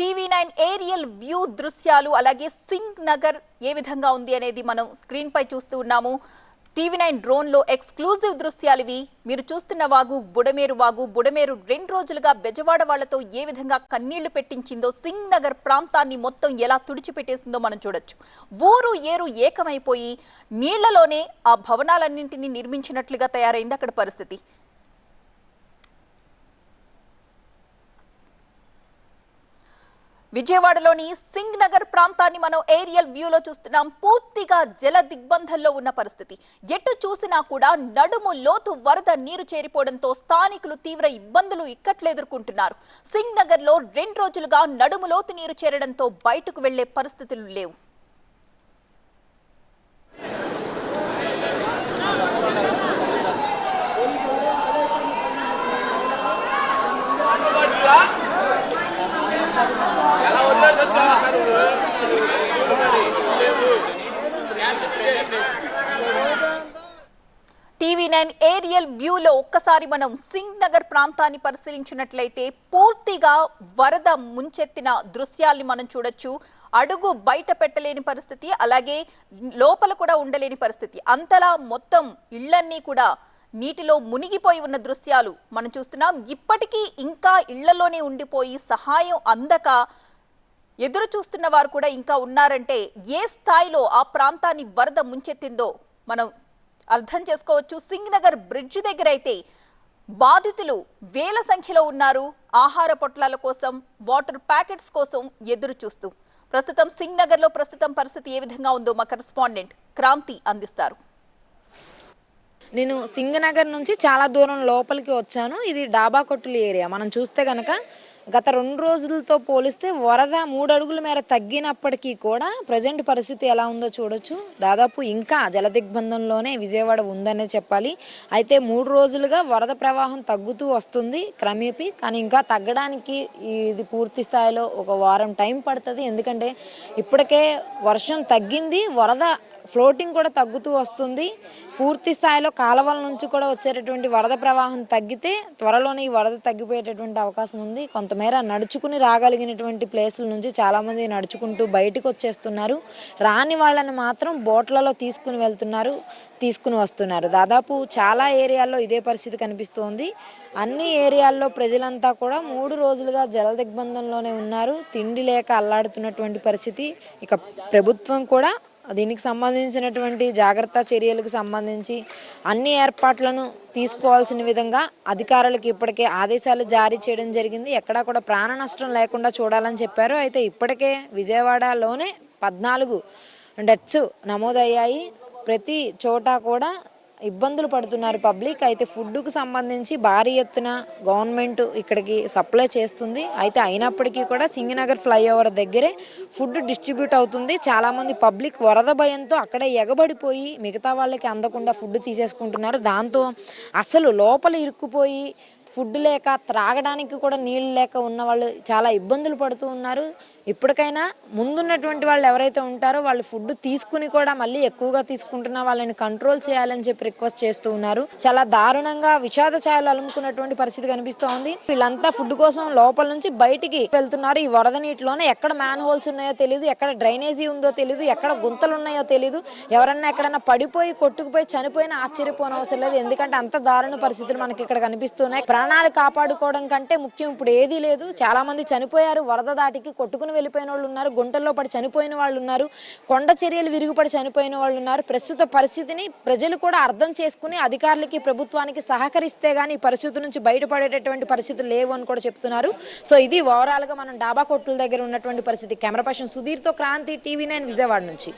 TV nine aerial view దృశ్యాలు అలాగే సింగ్ నగర్ ఏ విధంగా ఉంది అనేది మనం స్క్రీన్ పై చూస్తూ ఉన్నాము. టీవీ నైన్ డ్రోన్లో ఎక్స్క్లూజివ్ దృశ్యాలు ఇవి. మీరు చూస్తున్న వాగు బుడమేరు వాగు. బుడమేరు రెండు రోజులుగా బెజవాడ వాళ్ళతో ఏ విధంగా కన్నీళ్ళు పెట్టించిందో సింగ్ నగర్ ప్రాంతాన్ని మొత్తం ఎలా తుడిచిపెట్టేసిందో మనం చూడొచ్చు. ఊరు ఏరు ఏకమైపోయి నీళ్ళలోనే ఆ భవనాలన్నింటినీ నిర్మించినట్లుగా తయారైంది అక్కడ పరిస్థితి. విజయవాడలోని సింగ్ నగర్ ప్రాంతాన్ని మనం ఏరియల్ వ్యూలో చూస్తున్నాం. పూర్తిగా జల దిగ్బంధంలో ఉన్న పరిస్థితి. ఎటు చూసినా కూడా నడుము లోతు వరద నీరు చేరిపోవడంతో స్థానికులు తీవ్ర ఇబ్బందులు ఇక్కట్లు ఎదుర్కొంటున్నారు. సింగ్ నగర్లో రెండు రోజులుగా నడుము లోతు నీరు చేరడంతో బయటకు వెళ్ళే పరిస్థితులు లేవు. టీవీ నైన్ ఏరియల్ వ్యూలో ఒక్కసారి మనం సింగ్ నగర్ ప్రాంతాన్ని పరిశీలించినట్లయితే పూర్తిగా వరద ముంచెత్తిన దృశ్యాల్ని మనం చూడొచ్చు. అడుగు బయట పెట్టలేని పరిస్థితి అలాగే లోపల కూడా ఉండలేని పరిస్థితి. అంతలా మొత్తం ఇళ్ళన్నీ కూడా నీటిలో మునిగిపోయి ఉన్న దృశ్యాలు మనం చూస్తున్నాం. ఇప్పటికీ ఇంకా ఇళ్ళలోనే ఉండిపోయి సహాయం అందక ఎదురు చూస్తున్న వారు కూడా ఇంకా ఉన్నారంటే ఏ స్థాయిలో ఆ ప్రాంతాన్ని వరద ముంచెత్తిందో మనం అర్థం చేసుకోవచ్చు. సింగ్ నగర్ బ్రిడ్జ్ దగ్గర అయితే బాధితులు వేల సంఖ్యలో ఉన్నారు. ఆహార పొట్లాల కోసం వాటర్ ప్యాకెట్స్ కోసం ఎదురు చూస్తూ. ప్రస్తుతం సింగ్ నగర్లో ప్రస్తుతం పరిస్థితి ఏ విధంగా ఉందో మా కరెస్పాండెంట్ క్రాంతి అందిస్తారు. నేను సింగనగర్ నుంచి చాలా దూరం లోపలికి వచ్చాను. ఇది డాబా కొట్టుల ఏరియా. మనం చూస్తే కనుక గత రెండు రోజులతో పోలిస్తే వరద మూడు అడుగుల మేర తగ్గినప్పటికీ కూడా ప్రజెంట్ పరిస్థితి ఎలా ఉందో చూడొచ్చు. దాదాపు ఇంకా జలదిగ్బంధంలోనే విజయవాడ ఉందనే చెప్పాలి. అయితే మూడు రోజులుగా వరద ప్రవాహం తగ్గుతూ వస్తుంది క్రమేపీ కానీ ఇంకా తగ్గడానికి ఇది పూర్తి స్థాయిలో ఒక వారం టైం పడుతుంది. ఎందుకంటే ఇప్పటికే వర్షం తగ్గింది వరద ఫ్లోటింగ్ కూడా తగ్గుతూ వస్తుంది. పూర్తి స్థాయిలో కాలువల నుంచి కూడా వచ్చేటటువంటి వరద ప్రవాహం తగ్గితే త్వరలోనే ఈ వరద తగ్గిపోయేటటువంటి అవకాశం ఉంది. కొంతమేర నడుచుకుని రాగలిగినటువంటి ప్లేసుల నుంచి చాలామంది నడుచుకుంటూ బయటకు వచ్చేస్తున్నారు. రాని వాళ్ళని మాత్రం బోట్లలో తీసుకుని వెళ్తున్నారు తీసుకుని వస్తున్నారు. దాదాపు చాలా ఏరియాల్లో ఇదే పరిస్థితి కనిపిస్తోంది. అన్ని ఏరియాల్లో ప్రజలంతా కూడా మూడు రోజులుగా జల దిగ్బంధంలోనే ఉన్నారు. తిండి లేక అల్లాడుతున్నటువంటి పరిస్థితి. ఇక ప్రభుత్వం కూడా దీనికి సంబంధించినటువంటి జాగ్రత్త చర్యలకు సంబంధించి అన్ని ఏర్పాట్లను తీసుకోవాల్సిన విధంగా అధికారులకు ఇప్పటికే ఆదేశాలు జారీ చేయడం జరిగింది. ఎక్కడా కూడా ప్రాణ నష్టం లేకుండా చూడాలని చెప్పారు. అయితే ఇప్పటికే విజయవాడలోనే పద్నాలుగు డెత్స్ నమోదయ్యాయి. ప్రతి చోట కూడా ఇబ్బందులు పడుతున్నారు పబ్లిక్. అయితే ఫుడ్కు సంబంధించి భారీ ఎత్తున గవర్నమెంట్ ఇక్కడికి సప్లై చేస్తుంది. అయితే అయినప్పటికీ కూడా సింగనగర్ ఫ్లైఓవర్ దగ్గరే ఫుడ్ డిస్ట్రిబ్యూట్ అవుతుంది. చాలామంది పబ్లిక్ వరద భయంతో అక్కడే ఎగబడిపోయి మిగతా వాళ్ళకి అందకుండా ఫుడ్ తీసేసుకుంటున్నారు. దాంతో అసలు లోపల ఇరుక్కుపోయి ఫుడ్ లేక త్రాగడానికి కూడా నీళ్ళు లేక ఉన్న వాళ్ళు చాలా ఇబ్బందులు పడుతూ ఉన్నారు. ఇప్పటికైనా ముందున్నటువంటి వాళ్ళు ఎవరైతే ఉంటారో వాళ్ళు ఫుడ్ తీసుకుని కూడా మళ్ళీ ఎక్కువగా తీసుకుంటున్న వాళ్ళని కంట్రోల్ చేయాలని చెప్పి రిక్వెస్ట్ చేస్తూ ఉన్నారు. చాలా దారుణంగా విషాద ఛాయలు అలుముకున్నటువంటి పరిస్థితి కనిపిస్తూ ఉంది. వీళ్ళంతా ఫుడ్ కోసం లోపల నుంచి బయటికి వెళ్తున్నారు. ఈ వరద నీటిలోనే ఎక్కడ మ్యాన్ హోల్స్ ఉన్నాయో తెలియదు ఎక్కడ డ్రైనేజీ ఉందో తెలియదు ఎక్కడ గుంతలు ఉన్నాయో తెలియదు ఎవరన్నా ఎక్కడన్నా పడిపోయి కొట్టుకుపోయి చనిపోయినా ఆశ్చర్యపోనవసరం లేదు. ఎందుకంటే అంత దారుణ పరిస్థితులు మనకి ఇక్కడ కనిపిస్తున్నాయి ప్రాణాలు కాపాడుకోవడం కంటే ముఖ్యం ఇప్పుడు ఏదీ లేదు. చాలా మంది చనిపోయారు. వరద దాటికి కొట్టుకుని వెళ్ళిపోయిన వాళ్ళు ఉన్నారు. గుంటల్లో పడి చనిపోయిన వాళ్ళు ఉన్నారు. కొండ చర్యలు విరుగుపడి చనిపోయిన వాళ్ళు ఉన్నారు. ప్రస్తుత పరిస్థితిని ప్రజలు కూడా అర్థం చేసుకుని అధికారులకి ప్రభుత్వానికి సహకరిస్తే గానీ ఈ పరిస్థితి నుంచి బయటపడేటటువంటి పరిస్థితులు లేవు అని కూడా చెప్తున్నారు. సో ఇది ఓవరాల్గా మనం డాబా కొట్టుల దగ్గర ఉన్నటువంటి పరిస్థితి. కెమెరా పర్సన్ సుధీర్తో క్రాంతి టీవీ నైన్ విజయవాడ నుంచి.